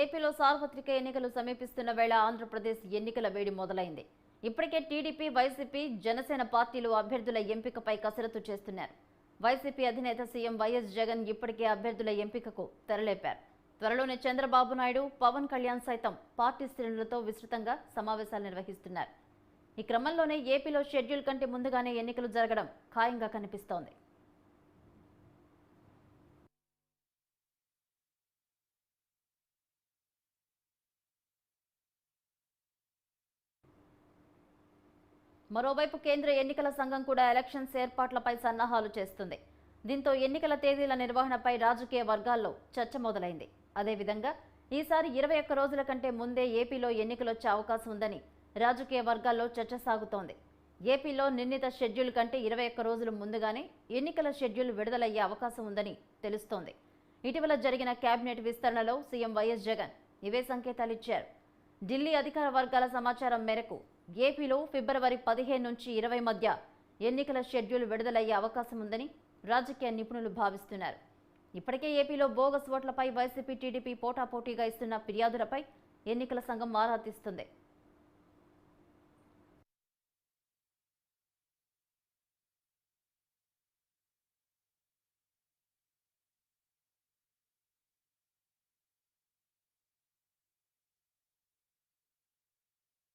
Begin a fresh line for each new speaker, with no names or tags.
ఏపీలో సార్వత్రిక ఎన్నికలు సమీపిస్తున్న వేళ ఆంధ్రప్రదేశ్ ఎన్నికల వేడి మొదలైంది. ఇప్పటికే టీడీపీ వైసీపీ జనసేన పార్టీలు అభ్యర్థుల ఎంపికపై కసరత్తు చేస్తున్నారు. వైసీపీ అధినేత సీఎం వైఎస్ జగన్ ఇప్పటికే అభ్యర్థుల ఎంపికకు తెరలేపారు. త్వరలోనే చంద్రబాబు నాయుడు పవన్ కళ్యాణ్ సైతం పార్టీ శ్రేణులతో విస్తృతంగా సమావేశాలు నిర్వహిస్తున్నారు. ఈ క్రమంలోనే ఏపీలో షెడ్యూల్ కంటే ముందుగానే ఎన్నికలు జరగడం ఖాయంగా కనిపిస్తోంది. మరోవైపు కేంద్ర ఎన్నికల సంఘం కూడా ఎలక్షన్స్ ఏర్పాట్లపై సన్నాహాలు చేస్తుంది. దీంతో ఎన్నికల తేదీల నిర్వహణపై రాజకీయ వర్గాల్లో చర్చ మొదలైంది. అదేవిధంగా ఈసారి ఇరవై ఒక్క రోజుల కంటే ముందే ఏపీలో ఎన్నికలొచ్చే అవకాశం ఉందని రాజకీయ వర్గాల్లో చర్చ సాగుతోంది. ఏపీలో నిర్ణీత షెడ్యూల్ కంటే ఇరవై ఒక్క రోజులు ముందుగానే ఎన్నికల షెడ్యూల్ విడుదలయ్యే అవకాశం ఉందని తెలుస్తోంది. ఇటీవల జరిగిన కేబినెట్ విస్తరణలో సీఎం వైఎస్ జగన్ ఇవే సంకేతాలు ఇచ్చారు. ఢిల్లీ అధికార వర్గాల సమాచారం మేరకు ఏపీలో ఫిబ్రవరి పదిహేను నుంచి ఇరవై మధ్య ఎన్నికల షెడ్యూల్ విడుదలయ్యే అవకాశం ఉందని రాజకీయ నిపుణులు భావిస్తున్నారు. ఇప్పటికే ఏపీలో బోగస్ ఓట్లపై వైసీపీ టీడీపీ పోటాపోటీగా ఇస్తున్న ఫిర్యాదులపై ఎన్నికల సంఘం ఆరా తీస్తుంది.